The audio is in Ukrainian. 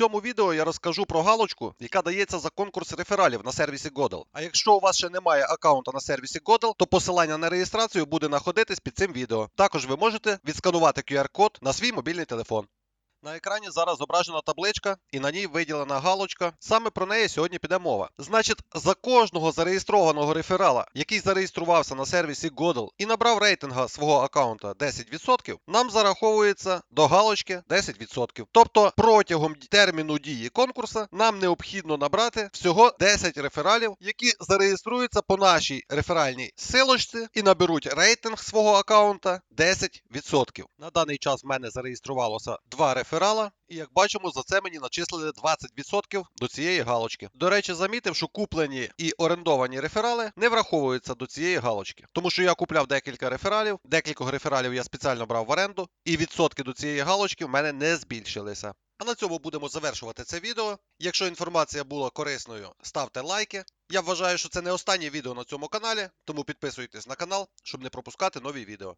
цьому відео я розкажу про галочку, яка дається за конкурс рефералів на сервісі Godel. А якщо у вас ще немає аккаунта на сервісі Godel, то посилання на реєстрацію буде знаходитись під цим відео. Також ви можете відсканувати QR-код на свій мобільний телефон. На екрані зараз зображена табличка і на ній виділена галочка. Саме про неї сьогодні піде мова. Значить, за кожного зареєстрованого реферала, який зареєструвався на сервісі Godel і набрав рейтинга свого аккаунта 10%, нам зараховується до галочки 10%. Тобто протягом терміну дії конкурсу нам необхідно набрати всього 10 рефералів, які зареєструються по нашій реферальній силочці і наберуть рейтинг свого аккаунта 10%. На даний час в мене зареєструвалося два реферала, і як бачимо, за це мені начислили 20% до цієї галочки. До речі, замітив, що куплені і орендовані реферали не враховуються до цієї галочки, тому що я купляв декілька рефералів, декількох рефералів я спеціально брав в оренду, і відсотки до цієї галочки в мене не збільшилися. А на цьому будемо завершувати це відео. Якщо інформація була корисною, ставте лайки. Я вважаю, що це не останнє відео на цьому каналі, тому підписуйтесь на канал, щоб не пропускати нові відео.